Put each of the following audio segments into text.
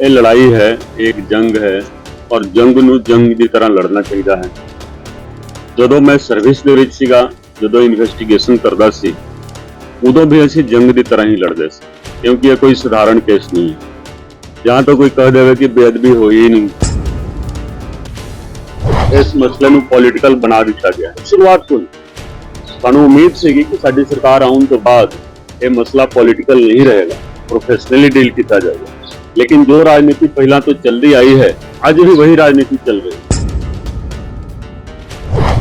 ਇਹ ਲੜਾਈ ਹੈ, ਇੱਕ ਜੰਗ ਹੈ ਔਰ ਜੰਗ ਨੂੰ ਜੰਗ ਦੀ ਤਰ੍ਹਾਂ ਲੜਨਾ ਚਾਹੀਦਾ ਹੈ। ਜਦੋਂ ਮੈਂ ਸਰਵਿਸ ਦੇ ਵਿੱਚ ਸੀਗਾ, ਜਦੋਂ ਇਨਵੈਸਟੀਗੇਸ਼ਨ ਕਰਦਾ ਸੀ, ਉਦੋਂ ਵੀ ਅਸੀਂ ਜੰਗ ਦੀ ਤਰ੍ਹਾਂ ਹੀ ਲੜਦੇ ਸੀ, ਕਿਉਂਕਿ ਇਹ ਕੋਈ ਸਧਾਰਨ ਕੇਸ ਨਹੀਂ ਹੈ। ਜਾਂ ਤਾਂ ਕੋਈ ਕਹਿ ਦੇਵੇ ਕਿ ਬੇਅਦਬੀ ਹੋਈ ਹੀ ਨਹੀਂ। ਇਸ ਮਸਲੇ ਨੂੰ ਪੋਲੀਟੀਕਲ ਬਣਾ ਦਿੱਤਾ ਗਿਆ। ਹੈ ਸ਼ੁਰੂਆਤ ਤੋਂ ਹੀ। ਸਾਨੂੰ ਉਮੀਦ ਸੀਗੀ ਕਿ ਸਾਡੀ ਸਰਕਾਰ ਆਉਣ ਤੋਂ ਬਾਅਦ ਇਹ ਮਸਲਾ ਪੋਲੀਟੀਕਲ ਨਹੀਂ ਰਹੇਗਾ ਪ੍ਰੋਫੈਸ਼ਨਲੀ ਡੀਲ ਕੀਤਾ ਜਾਏਗਾ। ਲੇਕਿਨ ਜੋ ਰਾਜਨੀਤੀ ਪਹਿਲਾਂ ਤੋਂ ਚੱਲਦੀ ਆਈ ਹੈ ਅੱਜ ਵੀ ਵਹੀ ਰਾਜਨੀਤੀ ਚੱਲ ਰਹੀ ਹੈ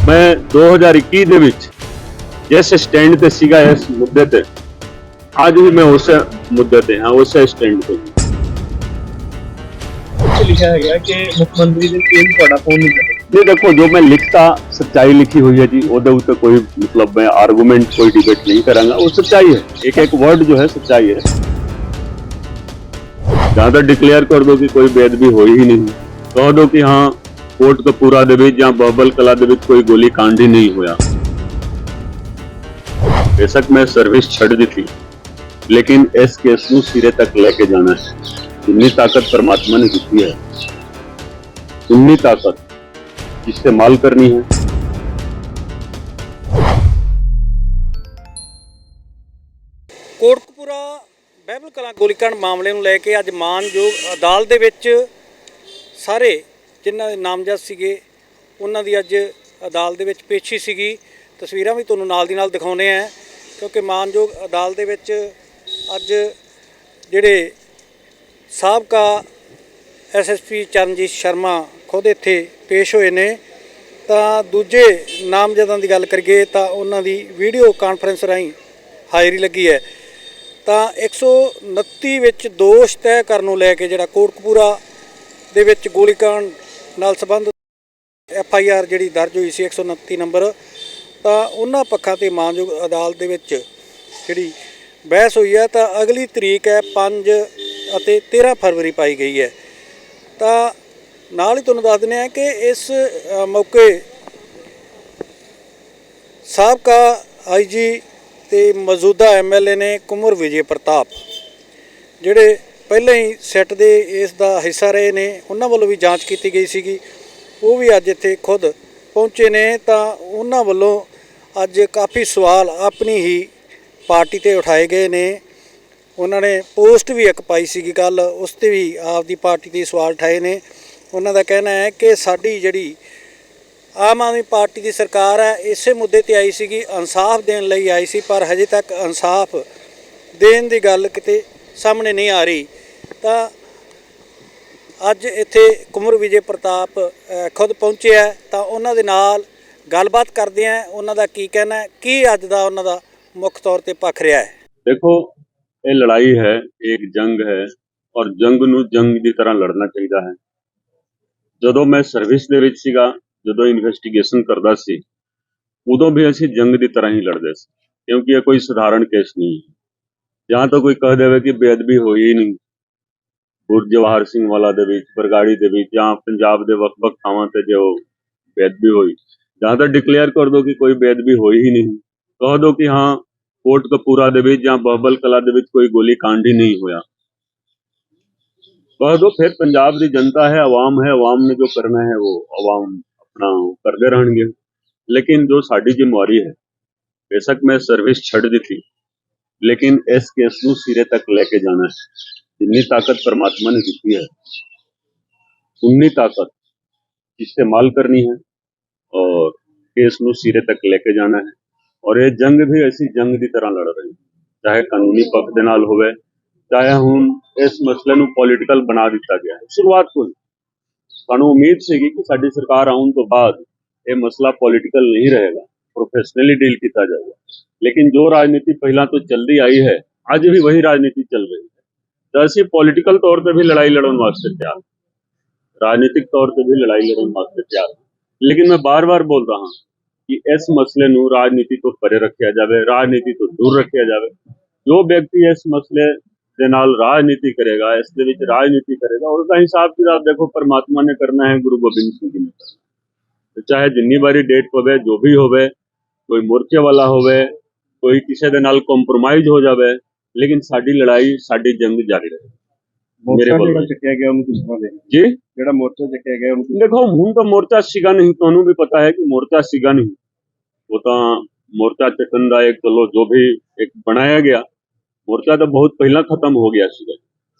ਮੈਂ 2021 ਦੇ ਵਿੱਚ ਜਿਸ ਸਟੈਂਡ ਤੇ ਸੀਗਾ ਇਸ ਮੁੱਦੇ ਤੇ ਅੱਜ ਵੀ ਮੈਂ ਉਸ ਮੁੱਦੇ ਤੇ ਹਾਂ ਉਸੇ ਸਟੈਂਡ ਤੇ ਹਾਂ। ਉੱਥੇ ਲਿਖਿਆ ਹੈਗਾ ਕਿ ਮੁੱਖ ਮੰਤਰੀ ਦੇ ਕੋਈ ਵੀ ਤੁਹਾਡਾ ਫੋਨ ਨਹੀਂ ਚੱਲੇ ਇਹ ਦੇਖੋ ਜੋ ਮੈਂ ਲਿਖਤਾ ਸੱਚਾਈ ਲਿਖੀ ਹੋਈ ਹੈ ਜੀ ਉਹਦੇ ਉੱਤੇ ਕੋਈ ਮਤਲਬ ਮੈਂ ਆਰਗੂਮੈਂਟ ਕੋਈ ਡਿਬੇਟ ਨਹੀਂ ਕਰਾਂਗਾ ਉਹ ਸੱਚਾਈ ਹੈ ਇੱਕ ਇੱਕ वर्ड जो है सच्चाई है ਜ਼ਿਆਦਾ ਡਿਕਲੇਅਰ ਕਰ ਦਿਓ ਕਿ ਕੋਈ ਬੇਅਦਬੀ ਹੋਈ ਹੀ ਨਹੀਂ ਕਹ ਦਿਓ ਕਿ ਹਾਂ ਕੋਟ ਕਪੂਰਾ ਦੇ ਵਿੱਚ ਜਾਂ ਬਬਲ ਕਲਾ ਦੇ ਵਿੱਚ ਕੋਈ ਗੋਲੀ ਕਾਂਡ ਹੀ ਨਹੀਂ ਹੋਇਆ ਬੇਸ਼ੱਕ ਮੈਂ ਸਰਵਿਸ ਛੱਡ ਦਿੱਤੀ ਲੇਕਿਨ ਇਸ ਕੇਸ ਨੂੰ ਸਿਰੇ ਤੱਕ ਲੈ ਕੇ ਜਾਣਾ ਹੈ ਇੰਨੀ ਤਾਕਤ ਪਰਮਾਤਮਾ ਨੇ ਦਿੱਤੀ ਹੈ ਇੰਨੀ ਤਾਕਤ ਇਸਤੇਮਾਲ ਕਰਨੀ ਹੈ ਕੋਟਕਪੂਰਾ ਬਹਿਬਲ ਕਲਾਂ ਗੋਲੀकांड ਮਾਮਲੇ ਨੂੰ ਲੈ ਕੇ ਅੱਜ ਮਾਨਯੋਗ ਅਦਾਲਤ ਦੇ ਵਿੱਚ ਸਾਰੇ ਜਿਨ੍ਹਾਂ ਦੇ ਨਾਮਜ਼ਦ ਸੀਗੇ, ਉਹਨਾਂ ਦੀ ਅੱਜ ਅਦਾਲਤ ਦੇ ਵਿੱਚ ਪੇਸ਼ੀ ਸੀਗੀ। ਤਸਵੀਰਾਂ ਵੀ ਤੁਹਾਨੂੰ ਨਾਲ ਦੀ ਨਾਲ ਦਿਖਾਉਨੇ ਆ ਕਿਉਂਕਿ ਮਾਨਯੋਗ ਅਦਾਲਤ ਦੇ ਵਿੱਚ ਅੱਜ ਜਿਹੜੇ ਸਾਬਕਾ ਐਸਐਸਪੀ ਚਰਨਜੀਤ ਸ਼ਰਮਾ ਖੁਦ ਇੱਥੇ ਪੇਸ਼ ਹੋਏ ਨੇ। ਤਾਂ ਦੂਜੇ ਨਾਮਜ਼ਦਾਂ ਦੀ ਗੱਲ ਕਰੀਏ ਤਾਂ ਉਹਨਾਂ ਦੀ ਵੀਡੀਓ ਕਾਨਫਰੰਸ ਰਾਹੀਂ ਹਾਜ਼ਰੀ ਲੱਗੀ ਹੈ। ਤਾਂ 129 ਵਿੱਚ ਦੋਸ਼ ਤੈਅ ਕਰਨ ਨੂੰ ਲੈ ਕੇ ਜਿਹੜਾ ਕੋਟਕਪੂਰਾ ਦੇ ਵਿੱਚ ਗੋਲੀकांड ਨਾਲ ਸੰਬੰਧਿਤ ਐਫ ਆਈ ਆਰ ਜਿਹੜੀ ਦਰਜ ਹੋਈ ਸੀ 129 ਨੰਬਰ, ਤਾਂ ਉਹਨਾਂ ਪੱਖਾਂ ਤੇ ਮਾਨਯੋਗ ਅਦਾਲਤ ਦੇ ਵਿੱਚ ਜਿਹੜੀ ਬਹਿਸ ਹੋਈ ਹੈ, ਤਾਂ ਅਗਲੀ ਤਰੀਕ ਹੈ 5 ਅਤੇ 13 ਫਰਵਰੀ ਪਾਈ ਗਈ ਹੈ। ਤਾਂ ਨਾਲ ਹੀ ਤੁਹਾਨੂੰ ਦੱਸ ਦਿੰਦੇ ਆ ਕਿ ਇਸ ਮੌਕੇ ਸਾਬਕਾ ਆਈਜੀ ਤੇ ਮੌਜੂਦਾ ਐਮਐਲਏ ਨੇ ਕੁਮਰ ਵਿਜੇ ਪ੍ਰਤਾਪ, ਜਿਹੜੇ ਪਹਿਲਾਂ ਹੀ ਸੈੱਟ ਦੇ ਇਸ ਦਾ ਹਿੱਸਾ ਰਹੇ ਨੇ, ਉਹਨਾਂ ਵੱਲੋਂ ਵੀ ਜਾਂਚ ਕੀਤੀ ਗਈ ਸੀਗੀ। ਉਹ ਵੀ ਅੱਜ ਇੱਥੇ ਖੁਦ ਪਹੁੰਚੇ ਨੇ, ਤਾਂ ਉਹਨਾਂ ਵੱਲੋਂ ਅੱਜ ਕਾਫੀ ਸਵਾਲ ਆਪਣੀ ਹੀ ਪਾਰਟੀ ਤੇ ਉਠਾਏ ਗਏ ਨੇ। ਉਹਨਾਂ ਨੇ ਪੋਸਟ ਵੀ ਇੱਕ ਪਾਈ ਸੀਗੀ ਕੱਲ ਉਸ ਤੇ ਵੀ ਆਪਦੀ ਪਾਰਟੀ ਦੇ ਸਵਾਲ ਉਠਾਏ ਨੇ। ਉਹਨਾਂ ਦਾ ਕਹਿਣਾ ਹੈ ਕਿ ਸਾਡੀ ਜਿਹੜੀ ਆਮ ਆਦਮੀ ਪਾਰਟੀ ਦੀ ਸਰਕਾਰ ਹੈ, ਇਸੇ ਮੁੱਦੇ ਤੇ ਆਈ ਸੀਗੀ, ਇਨਸਾਫ ਦੇਣ ਲਈ ਆਈ ਸੀ, ਪਰ ਹਜੇ ਤੱਕ ਇਨਸਾਫ ਦੇਣ ਦੀ ਗੱਲ ਕਿਤੇ ਸਾਹਮਣੇ ਨਹੀਂ ਆ ਰਹੀ। ਤਾਂ ਅੱਜ ਇੱਥੇ ਕੁਮਰ ਵਿਜੇ ਪ੍ਰਤਾਪ ਖੁਦ ਪਹੁੰਚਿਆ ਤਾਂ ਉਹਨਾਂ ਦੇ ਨਾਲ ਗੱਲਬਾਤ ਕਰਦੇ ਆ ਉਹਨਾਂ ਦਾ ਕੀ ਕਹਿਣਾ ਹੈ, ਕੀ ਅੱਜ ਦਾ ਉਹਨਾਂ ਦਾ ਮੁੱਖ ਤੌਰ ਤੇ ਪੱਖ ਰਿਹਾ ਹੈ? ਦੇਖੋ, ਇਹ ਲੜਾਈ ਹੈ ਇੱਕ ਜੰਗ ਹੈ, ਔਰ ਜੰਗ ਨੂੰ ਜੰਗ ਦੀ ਤਰ੍ਹਾਂ ਲੜਨਾ ਚਾਹੀਦਾ ਹੈ। ਜਦੋਂ ਮੈਂ ਸਰਵਿਸ ਦੇ ਵਿੱਚ ਸੀਗਾ ਜਦੋਂ ਇਨਵੈਸਟੀਗੇਸ਼ਨ ਕਰਦਾ ਸੀ, ਉਦੋਂ ਵੀ ਅਸੀਂ ਜੰਗ ਦੀ ਤਰ੍ਹਾਂ ਹੀ ਲੜਦੇ ਸੀ, ਕਿਉਂਕਿ ਇਹ ਕੋਈ ਸਧਾਰਨ ਕੇਸ ਨਹੀਂ ਹੈ। ਜਾਂ ਤਾਂ ਕੋਈ ਕਹਿ ਦੇਵੇ ਕਿ ਬੇਅਦਬੀ ਹੋਈ ਨਹੀਂ। ਗੁਰਜਵਾਹਰ ਸਿੰਘ ਵਾਲਾ ਦੇ ਵਿੱਚ, ਬਰਗਾੜੀ ਦੇ ਵਿੱਚ, ਜਾਂ ਪੰਜਾਬ ਦੇ ਵੱਖ-ਵੱਖ ਥਾਵਾਂ ਤੇ ਜੋ ਬੇਅਦਬੀ ਹੋਈ, ਜਾਂ ਤਾਂ ਡਿਕਲੇਅਰ ਕਰ ਦੋ ਕਿ ਕੋਈ ਬੇਅਦਬੀ ਹੋਈ ਹੀ ਨਹੀਂ। ਕਹ ਦੋ ਕਿ ਹਾਂ, ਕੋਟ ਕਪੂਰਾ ਦੇ ਵਿੱਚ ਜਾਂ ਬਹਬਲ ਕਲਾ ਦੇ ਵਿੱਚ ਕੋਈ ਗੋਲੀ ਕਾਂਡ ਹੀ ਨਹੀਂ ਹੋਇਆ। ਕਹ ਦੋ ਫਿਰ ਪੰਜਾਬ ਦੀ ਜਨਤਾ ਹੈ, ਆਵਾਮ ਹੈ, ਆਵਾਮ ਨੇ ਜੋ ਕਰਨਾ ਹੈ ਉਹ ਆਵਾਮ ਆਪਣਾ ਕਰਦੇ ਰਹਿਣਗੇ। ਲੇਕਿਨ ਜੋ ਸਾਡੀ ਜ਼ਿੰਮੇਵਾਰੀ ਹੈ, ਬੇਸ਼ੱਕ ਮੈਂ ਸਰਵਿਸ ਛੱਡ ਦਿੱਤੀ, ਲੇਕਿਨ ਇਸ ਕੇਸ ਨੂੰ ਸਿਰੇ ਤੱਕ ਲੈ ਕੇ ਜਾਣਾ ਹੈ। ਜਿੰਨੀ ਤਾਕਤ ਪਰਮਾਤਮਾ ਨੇ ਦਿੱਤੀ ਹੈ, ਉਨੀ ਤਾਕਤ ਇਸਤੇਮਾਲ ਕਰਨੀ ਹੈ ਔਰ ਕੇਸ ਨੂੰ ਸਿਰੇ ਤੱਕ ਲੈ ਕੇ ਜਾਣਾ ਹੈ। ਔਰ ਇਹ ਜੰਗ ਵੀ ਐਸੀ ਜੰਗ ਦੀ ਤਰ੍ਹਾਂ ਲੜ ਰਹੀ ਚਾਹੇ ਕਾਨੂੰਨੀ ਪੱਖ ਦੇ ਨਾਲ ਹੋਵੇ, ਚਾਹੇ ਹੁਣ ਇਸ ਮਸਲੇ ਨੂੰ ਪੋਲੀਟੀਕਲ ਬਣਾ ਦਿੱਤਾ ਗਿਆ ਹੈ। ਸ਼ੁਰੂਆਤ ਤੋਂ ਸਾਨੂੰ ਉਮੀਦ ਸੀਗੀ ਕਿ ਸਾਡੀ ਸਰਕਾਰ ਆਉਣ ਤੋਂ ਬਾਅਦ ਇਹ ਮਸਲਾ ਪੋਲੀਟੀਕਲ ਨਹੀਂ ਰਹੇਗਾ ਪ੍ਰੋਫੈਸ਼ਨਲੀ ਡੀਲ ਕੀਤਾ ਜਾਏਗਾ ਲੇਕਿਨ ਜੋ ਰਾਜਨੀਤੀ ਪਹਿਲਾਂ ਤੋਂ ਚੱਲਦੀ ਆਈ ਹੈ, ਅੱਜ ਵੀ ਵਹੀ ਰਾਜਨੀਤੀ ਚੱਲ ਰਹੀ ਹੈ। ਤਾਂ ਅਸੀਂ ਪੋਲੀਟੀਕਲ ਤੌਰ ਤੇ ਵੀ ਲੜਾਈ ਲੜਨ ਵਾਸਤੇ ਤਿਆਰ ਰਾਜਨੀਤਿਕ ਤੌਰ ਤੇ ਵੀ ਲੜਾਈ ਲੜਨ ਵਾਸਤੇ ਤਿਆਰ ਲੇਕਿਨ ਮੈਂ ਬਾਰ-ਬਾਰ ਬੋਲਦਾ ਹਾਂ ਕਿ ਇਸ ਮਸਲੇ ਨੂੰ ਰਾਜਨੀਤੀ ਤੋਂ ਪਰੇ ਰੱਖਿਆ ਜਾਵੇ, ਰਾਜਨੀਤੀ ਤੋਂ ਦੂਰ ਰੱਖਿਆ ਜਾਵੇ। ਜੋ ਵਿਅਕਤੀ ਇਸ ਮਸਲੇ ਦੇ ਨਾਲ ਰਾਜਨੀਤੀ ਕਰੇਗਾ ਇਸ ਦੇ ਵਿੱਚ ਰਾਜਨੀਤੀ ਕਰੇਗਾ ਉਹਦਾ ਹਿਸਾਬ ਕਿਤਾਬ ਦੇਖੋ ਪਰਮਾਤਮਾ ਨੇ ਕਰਨਾ ਹੈ ਗੁਰੂ ਗੋਬਿੰਦ ਸਿੰਘ ਜੀ ਨੇ ਕਰਨਾ ਚਾਹੇ ਜਿੰਨੀ ਵਾਰੀ ਡੇਟ ਪਵੇ ਜੋ ਵੀ ਹੋਵੇ ਕੋਈ ਮੋਰਚੇ ਵਾਲਾ ਹੋਵੇ ਕੋਈ ਕਿਸੇ ਦੇ ਨਾਲ ਕੰਪਰੋਮਾਈਜ਼ ਹੋ ਜਾਵੇ ਲੇਕਿਨ ਸਾਡੀ ਲੜਾਈ ਸਾਡੀ ਜੰਗ ਜਾਰੀ ਰਹੇ। ਮੇਰੇ ਜਿਹੜਾ ਚੱਕਿਆ ਗਿਆ ਉਹਨੂੰ ਕਿਸ ਤਰ੍ਹਾਂ ਦੇ ਜੀ? ਜਿਹੜਾ ਮੋਰਚਾ ਚੱਕਿਆ ਗਿਆ ਉਹਨੂੰ ਦੇਖੋ ਹੁਣ ਤਾਂ ਮੋਰਚਾ ਸੀਗਾ ਨਹੀਂ ਤੁਹਾਨੂੰ ਵੀ ਪਤਾ ਹੈ ਕਿ ਮੋਰਚਾ ਸੀਗਾ ਨਹੀਂ। ਉਹ ਤਾਂ ਮੋਰਚਾ ਚੱਕਣ ਦਾ ਇੱਕ ਚਲੋ ਜੋ ਵੀ ਇੱਕ ਬਣਾਇਆ ਗਿਆ ਮੋਰਚਾ ਤਾਂ ਬਹੁਤ ਪਹਿਲਾਂ ਖਤਮ ਹੋ ਗਿਆ ਸੀਗਾ।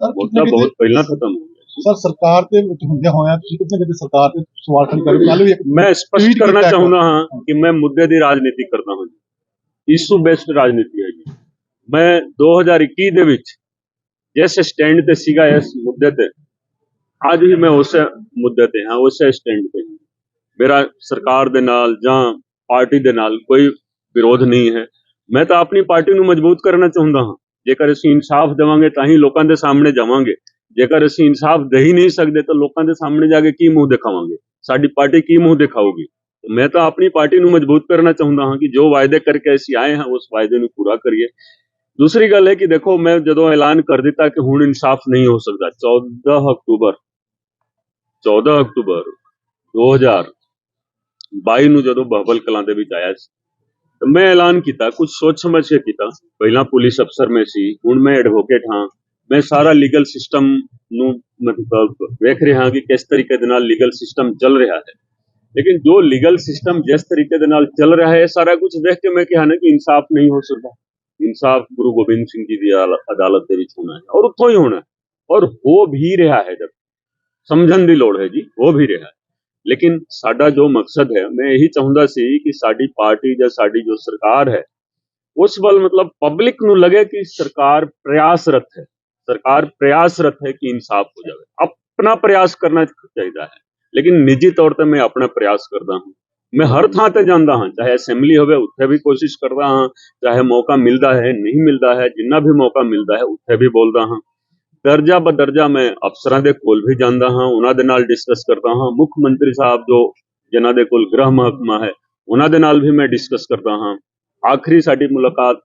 ਮੋਰਚਾ ਬਹੁਤ ਪਹਿਲਾਂ ਖਤਮ ਹੋ ਗਿਆ ਸਰ ਸਰਕਾਰ ਤੇ ਹੁੰਦਿਆਂ ਹੋਇਆਂ ਤੁਸੀਂ ਕਿਤੇ ਕਿਤੇ ਸਰਕਾਰ ਤੇ ਸਵਾਲ ਖੜੇ ਕਰ ਕੱਲ ਵੀ ਮੈਂ ਸਪਸ਼ਟ ਕਰਨਾ ਚਾਹੁੰਦਾ ਹਾਂ ਕਿ ਮੈਂ ਮੁੱਦੇ ਦੀ ਰਾਜਨੀਤੀ ਕਰਦਾ ਹਾਂ ਇਸ਼ੂ ਬੇਸਡ ਰਾਜਨੀਤੀ ਹੈ ਜੀ। ਮੈਂ 2021 ਦੇ ਵਿੱਚ ਜਿਸ ਸਟੈਂਡ ਤੇ ਸੀਗਾ ਇਸ ਮੁੱਦੇ ਤੇ ਅੱਜ ਵੀ ਮੈਂ ਉਸੇ ਮੁੱਦੇ ਤੇ ਹਾਂ ਉਸੇ ਸਟੈਂਡ ਤੇ। ਮੇਰਾ ਸਰਕਾਰ ਦੇ ਨਾਲ ਜਾਂ ਪਾਰਟੀ ਦੇ ਨਾਲ ਕੋਈ ਵਿਰੋਧ ਨਹੀਂ ਹੈ। ਮੈਂ ਤਾਂ ਆਪਣੀ ਪਾਰਟੀ ਨੂੰ ਮਜ਼ਬੂਤ ਕਰਨਾ ਚਾਹੁੰਦਾ ਹਾਂ। ਜੇਕਰ ਅਸੀਂ ਇਨਸਾਫ ਦੇਵਾਂਗੇ ਤਾਂ ਹੀ ਲੋਕਾਂ ਦੇ ਸਾਹਮਣੇ ਜਾਵਾਂਗੇ। ਜੇਕਰ ਅਸੀਂ ਇਨਸਾਫ ਦੇ ਹੀ ਨਹੀਂ ਸਕਦੇ ਤਾਂ ਲੋਕਾਂ ਦੇ ਸਾਹਮਣੇ ਜਾ ਕੇ ਕੀ ਮੂੰਹ ਦਿਖਾਵਾਂਗੇ? ਸਾਡੀ ਪਾਰਟੀ ਕੀ ਮੂੰਹ ਦਿਖਾਊਗੀ? ਮੈਂ ਤਾਂ ਆਪਣੀ ਪਾਰਟੀ ਨੂੰ ਮਜ਼ਬੂਤ ਕਰਨਾ ਚਾਹੁੰਦਾ ਹਾਂ ਕਿ ਜੋ ਵਾਅਦੇ ਕਰਕੇ ਅਸੀਂ ਆਏ ਹਾਂ, ਉਸ ਵਾਅਦੇ ਨੂੰ ਪੂਰਾ ਕਰੀਏ। ਦੂਸਰੀ ਗੱਲ ਹੈ ਕਿ ਦੇਖੋ, ਮੈਂ ਜਦੋਂ ਐਲਾਨ ਕਰ ਦਿੱਤਾ ਕਿ ਹੁਣ ਇਨਸਾਫ ਨਹੀਂ ਹੋ ਸਕਦਾ 14 ਅਕਤੂਬਰ 14 ਅਕਤੂਬਰ 2022 ਨੂੰ ਜਦੋਂ ਬਹਬਲ ਕਲਾਂ ਦੇ ਵਿੱਚ ਆਇਆ ਸੀ ਮੈਂ ਐਲਾਨ ਕੀਤਾ ਕੁਝ ਸੋਚ ਸਮਝ ਕੇ ਕੀਤਾ ਪਹਿਲਾਂ ਪੁਲਿਸ ਅਫਸਰ ਮੈਂ ਸੀ ਹੁਣ ਮੈਂ ਐਡਵੋਕੇਟ ਹਾਂ ਮੈਂ ਸਾਰਾ ਲੀਗਲ ਸਿਸਟਮ ਨੂੰ ਮਤਲਬ ਵੇਖ ਰਿਹਾ ਹਾਂ ਕਿ ਕਿਸ ਤਰੀਕੇ ਦੇ ਨਾਲ ਲੀਗਲ ਸਿਸਟਮ ਚੱਲ ਰਿਹਾ ਹੈ ਲੇਕਿਨ ਜੋ ਲੀਗਲ ਸਿਸਟਮ ਜਿਸ ਤਰੀਕੇ ਦੇ ਨਾਲ ਚੱਲ ਰਿਹਾ ਹੈ ਸਾਰਾ ਕੁਝ ਵੇਖ ਕੇ ਮੈਂ ਕਿਹਾ ਨਾ ਕਿ ਇਨਸਾਫ ਨਹੀਂ ਹੋ ਸਕਦਾ ਇਨਸਾਫ ਗੁਰੂ ਗੋਬਿੰਦ ਸਿੰਘ ਜੀ ਦੀ ਅਦਾਲ- ਅਦਾਲਤ ਦੇ ਵਿੱਚ ਹੋਣਾ ਹੈ ਔਰ ਉੱਥੋਂ ਹੀ ਹੋਣਾ ਹੈ ਔਰ ਹੋ ਵੀ ਰਿਹਾ ਹੈ ਜਦ ਸਮਝਣ ਦੀ ਲੋੜ ਹੈ ਜੀ ਹੋ ਵੀ ਰਿਹਾ ਹੈ ਲੇਕਿਨ ਸਾਡਾ ਜੋ ਮਕਸਦ ਹੈ, ਮੈਂ ਇਹੀ ਚਾਹੁੰਦਾ ਸੀ ਕਿ ਸਾਡੀ ਪਾਰਟੀ ਜਾਂ ਸਾਡੀ ਜੋ ਸਰਕਾਰ ਹੈ, ਉਸ ਵੱਲ ਮਤਲਬ ਪਬਲਿਕ ਨੂੰ ਲੱਗੇ ਕਿ ਸਰਕਾਰ ਪ੍ਰਯਾਸਰਤ ਹੈ। ਸਰਕਾਰ ਪ੍ਰਯਾਸਰਤ ਹੈ ਕਿ ਇਨਸਾਫ ਹੋ ਜਾਵੇ। ਆਪਣਾ ਪ੍ਰਯਾਸ ਕਰਨਾ ਚਾਹੀਦਾ ਹੈ। ਲੇਕਿਨ ਨਿੱਜੀ ਤੌਰ ਤੇ ਮੈਂ ਆਪਣਾ ਪ੍ਰਯਾਸ ਕਰਦਾ ਹਾਂ। ਮੈਂ ਹਰ ਥਾਂ ਤੇ ਜਾਂਦਾ ਹਾਂ, ਚਾਹੇ ਅਸੈਂਬਲੀ ਹੋਵੇ, ਉੱਥੇ ਵੀ ਕੋਸ਼ਿਸ਼ ਕਰਦਾ ਹਾਂ, ਚਾਹੇ ਮੌਕਾ ਮਿਲਦਾ ਹੈ, ਨਹੀਂ ਮਿਲਦਾ ਹੈ, ਜਿੰਨਾ ਵੀ ਮੌਕਾ ਮਿਲਦਾ ਹੈ, ਉੱਥੇ ਵੀ ਬੋਲਦਾ ਹਾਂ। दर्जा ब दर्जा मैं अफसर के कोल भी जाता हाँ उन्होंने डिस्कस करता हाँ मुख्यमंत्री साहब जो जिन्हें कोल ग्रह महकमा है उन्होंने भी मैं डिस्कस करता हाँ आखिरी मुलाकात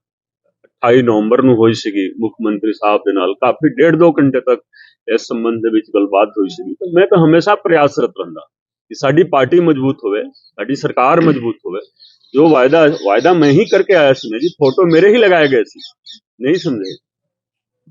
अठाई नवंबर में हुई सी मुख्यमंत्री साहब के काफ़ी डेढ़ दो घंटे तक इस संबंध में गलबात हुई सी तो मैं तो हमेशा प्रयासरत रहा कि साड़ी पार्टी मज़बूत होवे सरकार मज़बूत हो जो वायदा वायदा मैं ही करके आया सी जी फ़ोटो मेरे ही लगाए गए थे नहीं समझे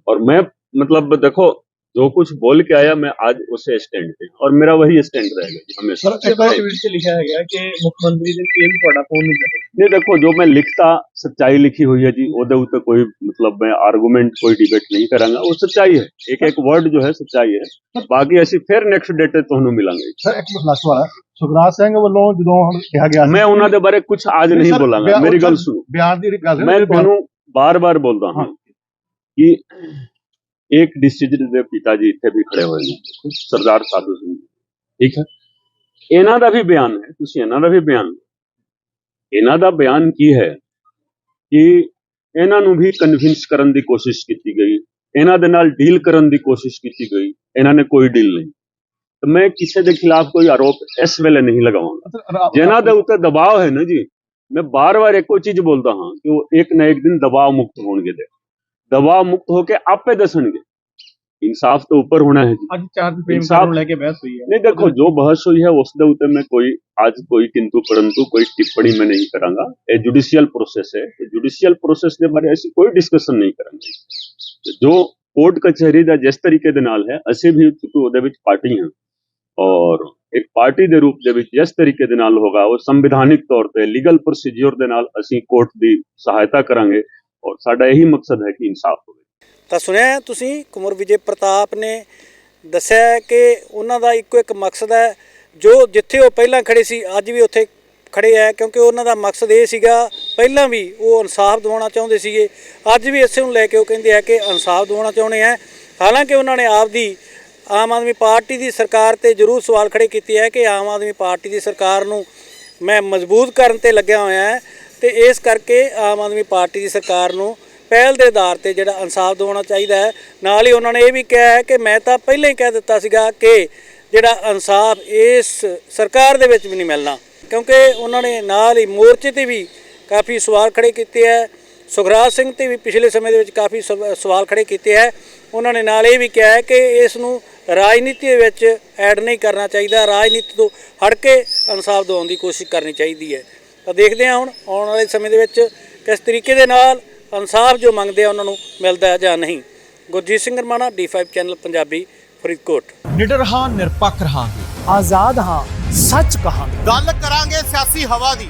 और मैं मतलब देखो जो कुछ बोल के आया मैं आज उसे स्टैंड पे और मेरा वही स्टैंड रहेगा जी, हमेशा ਸਰ ਇੱਕ ਟਵੀਟ 'ਚ ਲਿਖਿਆ ਹੈਗਾ ਕਿ ਮੁੱਖ ਮੰਤਰੀ ਦੇ ਕੋਈ ਵੀ ਤੁਹਾਡਾ ਫੋਨ ਨਹੀਂ ਚੱਕੇਗਾ नहीं देखो जो मैं लिखता सच्चाई लिखी हुई है जी ਉਹਦੇ ਉੱਤੇ ਕੋਈ मतलब मैं आर्गूमेंट कोई डिबेट नहीं करांगा वो सच्चाई है एक एक वर्ड जो है सच्चाई है बाकी ਅਸੀਂ ਫਿਰ ਨੈਕਸਟ ਡੇ ਤੇ ਤੁਹਾਨੂੰ ਮਿਲਾਂਗੇ ਸਰ ਇੱਕ ਮਿੰਟ ਲਾਸਟ ਵਾਲਾ ਸੁਖਰਾਜ ਸਿੰਘ ਵੱਲੋਂ ਜਦੋਂ ਹੁਣ ਕਿਹਾ ਗਿਆ ਸੀ ਮੈਂ ਉਹਨਾਂ ਦੇ ਬਾਰੇ ਕੁਝ ਅੱਜ ਨਹੀਂ ਸਰ, ਬੋਲਾਂਗਾ ਬਿਆਨ- ਮੇਰੀ ਗੱਲ ਸਰ, ਸੁਣੋ ਬਿਆਨ ਦੀ ਗੱਲ ਮੈਂ ਤੁਹਾਨੂੰ ਬਾਰ-ਬਾਰ ਬੋਲਦਾ ਹਾਂ ਹਾਂ। ਕਿ ਇੱਕ ਡਿਸਟ੍ਰਿਕਟ ਦੇ ਪਿਤਾ ਜੀ ਇੱਥੇ ਵੀ ਖੜੇ ਹੋਏ ਨੇ ਸਰਦਾਰ ਸਾਧੂ ਸਿੰਘ ਜੀ, ਠੀਕ ਹੈ ਇਹਨਾਂ ਦਾ ਵੀ ਬਿਆਨ ਹੈ ਤੁਸੀਂ ਇਹਨਾਂ ਦਾ ਵੀ ਬਿਆਨ। ਇਹਨਾਂ ਦਾ ਬਿਆਨ ਕੀ ਹੈ ਕਿ ਇਹਨਾਂ ਨੂੰ ਵੀ ਕਨਵਿੰਸ ਕਰਨ ਦੀ ਕੋਸ਼ਿਸ਼ ਕੀਤੀ ਗਈ ਇਹਨਾਂ ਦੇ ਨਾਲ ਡੀਲ ਕਰਨ ਦੀ ਕੋਸ਼ਿਸ਼ ਕੀਤੀ ਗਈ ਇਹਨਾਂ ਨੇ ਕੋਈ ਡੀਲ ਨਹੀਂ ਤਾਂ ਮੈਂ ਕਿਸੇ ਦੇ ਖਿਲਾਫ ਕੋਈ ਆਰੋਪ ਇਸ ਵੇਲੇ ਨਹੀਂ ਲਗਾਵਾਂਗਾ ਜਿਨ੍ਹਾਂ ਦੇ ਉੱਤੇ ਦਬਾਅ ਹੈ ਨਾ ਜੀ ਮੈਂ ਬਾਰ-ਬਾਰ ਇੱਕੋ ਚੀਜ਼ ਬੋਲਦਾ ਹਾਂ ਕਿ ਉਹ ਇੱਕ ਨਾ ਇੱਕ ਦਿਨ ਦਬਾਅ ਮੁਕਤ ਹੋਣਗੇ ਦੇ ਦਬਾਅ ਮੁਕਤ ਹੋ ਕੇ ਆਪੇ ਦੱਸਣਗੇ। ਇਨਸਾਫ ਤੋਂ ਉੱਪਰ ਹੋਣਾ ਹੈ ਜੀ। ਅੱਜ ਚਾਰਜ ਫੇਮ ਇਨਸਾਫ- ਨੂੰ ਲੈ ਕੇ ਬਹਿਸ ਹੋਈ ਹੈ। ਨਹੀਂ ਦੇਖੋ ਜੋ ਬहस ਹੋਈ ਹੈ ਉਸ ਦੇ ਉੱਤੇ ਮੈਂ ਕੋਈ ਅੱਜ ਕੋਈ ਕਿੰਤੂ ਪਰੰਤੂ ਕੋਈ ਟਿੱਪਣੀ ਮੈਂ ਨਹੀਂ ਕਰਾਂਗਾ। ਇਹ ਜੁਡੀਸ਼ੀਅਲ ਪ੍ਰੋਸੈਸ ਹੈ। ਤੇ ਜੁਡੀਸ਼ੀਅਲ ਪ੍ਰੋਸੈਸ ਦੇ ਬਾਰੇ ਅਸੀਂ ਕੋਈ ਡਿਸਕਸ਼ਨ ਨਹੀਂ ਕਰਾਂਗੇ। ਜੋ ਕੋਰਟ ਕਚਹਿਰੀ ਦਾ ਜਿਸ ਤਰੀਕੇ ਦੇ ਨਾਲ ਹੈ ਅਸੀਂ ਵੀ ਕਿਉਂਕਿ ਉਹਦੇ ਵਿੱਚ ਪਾਰਟੀ ਹਾਂ। ਔਰ ਇੱਕ ਪਾਰਟੀ ਦੇ ਰੂਪ ਦੇ ਵਿੱਚ ਜਿਸ ਤਰੀਕੇ ਦੇ ਨਾਲ ਹੋਗਾ ਉਹ ਸੰਵਿਧਾਨਿਕ ਤੌਰ ਤੇ ਲੀਗਲ ਪ੍ਰੋਸੀਜਰ ਦੇ ਨਾਲ ਅਸੀਂ ਕੋਰਟ ਦੀ ਸਹਾਇਤਾ ਕਰਾਂਗੇ। ਔਰ ਸਾਡਾ ਇਹੀ ਮਕਸਦ ਹੈ ਕਿ ਇਨਸਾਫ ਹੋਵੇ। ਤਾਂ ਸੁਣਿਆ ਤੁਸੀਂ, ਕੁਮਰ ਵਿਜੇ ਪ੍ਰਤਾਪ ਨੇ ਦੱਸਿਆ ਕਿ ਉਹਨਾਂ ਦਾ ਇੱਕੋ ਇੱਕ ਮਕਸਦ ਹੈ, ਜੋ ਜਿੱਥੇ ਉਹ ਪਹਿਲਾਂ ਖੜੇ ਸੀ, ਅੱਜ ਵੀ ਉੱਥੇ ਖੜੇ ਹੈ, ਕਿਉਂਕਿ ਉਹਨਾਂ ਦਾ ਮਕਸਦ ਇਹ ਸੀਗਾ, ਪਹਿਲਾਂ ਵੀ ਉਹ ਇਨਸਾਫ ਦਿਵਾਉਣਾ ਚਾਹੁੰਦੇ ਸੀਗੇ। ਅੱਜ ਵੀ ਇਸੇ ਨੂੰ ਲੈ ਕੇ ਉਹ ਕਹਿੰਦੇ ਆ ਕਿ ਇਨਸਾਫ ਦਿਵਾਉਣਾ ਚਾਹੁੰਦੇ ਆ ਹਾਲਾਂਕਿ ਉਹਨਾਂ ਨੇ ਆਪਦੀ ਆਮ ਆਦਮੀ ਪਾਰਟੀ ਦੀ ਸਰਕਾਰ ਤੇ ਜ਼ਰੂਰ ਸਵਾਲ ਖੜੇ ਕੀਤੇ ਹੈ ਕਿ ਆਮ ਆਦਮੀ ਪਾਰਟੀ ਦੀ ਸਰਕਾਰ ਨੂੰ ਮੈਂ ਮਜ਼ਬੂਤ ਕਰਨ ਤੇ ਲੱਗਿਆ ਹੋਇਆ ਹੈ। ਤੇ ਇਸ ਕਰਕੇ ਆਮ ਆਦਮੀ ਪਾਰਟੀ ਦੀ ਸਰਕਾਰ ਨੂੰ ਪਹਿਲ ਦੇ ਆਧਾਰ ਤੇ ਜਿਹੜਾ ਇਨਸਾਫ ਦਿਵਾਉਣਾ ਚਾਹੀਦਾ ਹੈ। ਨਾਲ ਹੀ ਉਹਨਾਂ ਨੇ ਇਹ ਵੀ ਕਿਹਾ ਹੈ ਕਿ ਮੈਂ ਤਾਂ ਪਹਿਲਾਂ ਹੀ ਕਹਿ ਦਿੱਤਾ ਸੀਗਾ ਕਿ ਜਿਹੜਾ ਇਨਸਾਫ ਇਸ ਸਰਕਾਰ ਦੇ ਵਿੱਚ ਵੀ ਨਹੀਂ ਮਿਲਣਾ। ਕਿਉਂਕਿ ਉਹਨਾਂ ਨੇ ਨਾਲ ਹੀ ਮੋਰਚੇ ਤੇ ਵੀ ਕਾਫੀ ਸਵਾਲ ਖੜੇ ਕੀਤੇ ਹੈ। ਸੁਖਰਾਜ ਸਿੰਘ ਤੇ ਵੀ ਪਿਛਲੇ ਸਮੇਂ ਦੇ ਵਿੱਚ ਕਾਫੀ ਸਵ- ਸਵਾਲ ਖੜੇ ਕੀਤੇ ਹੈ। ਉਹਨਾਂ ਨੇ ਨਾਲ ਇਹ ਵੀ ਕਿਹਾ ਹੈ ਕਿ ਇਸ ਨੂੰ ਰਾਜਨੀਤੀ ਦੇ ਵਿੱਚ ਐਡ ਨਹੀਂ ਕਰਨਾ ਚਾਹੀਦਾ। ਰਾਜਨੀਤੀ ਤੋਂ ਹਟ ਕੇ ਇਨਸਾਫ ਦਿਵਾਉਣ ਦੀ ਕੋਸ਼ਿਸ਼ ਕਰਨੀ ਚਾਹੀਦੀ ਹੈ। ਤਾਂ ਦੇਖਦੇ ਹਾਂ ਹੁਣ ਆਉਣ ਵਾਲੇ ਸਮੇਂ ਦੇ ਵਿੱਚ ਕਿਸ ਤਰੀਕੇ ਦੇ ਨਾਲ ਇਨਸਾਫ ਜੋ ਮੰਗਦੇ ਆ ਉਹਨਾਂ ਨੂੰ ਮਿਲਦਾ ਹੈ ਜਾਂ ਨਹੀਂ। Gurjeet Singh Ramana D5 channel Punjabi Faridkot. ਨਿਡਰ ਹਾਂ ਨਿਰਪੱਖ ਰਹਾਂਗੇ। ਆਜ਼ਾਦ ਹਾਂ ਸੱਚ ਕਹਾਂਗੇ। ਗੱਲ ਕਰਾਂਗੇ ਸਿਆਸੀ ਹਵਾ ਦੀ।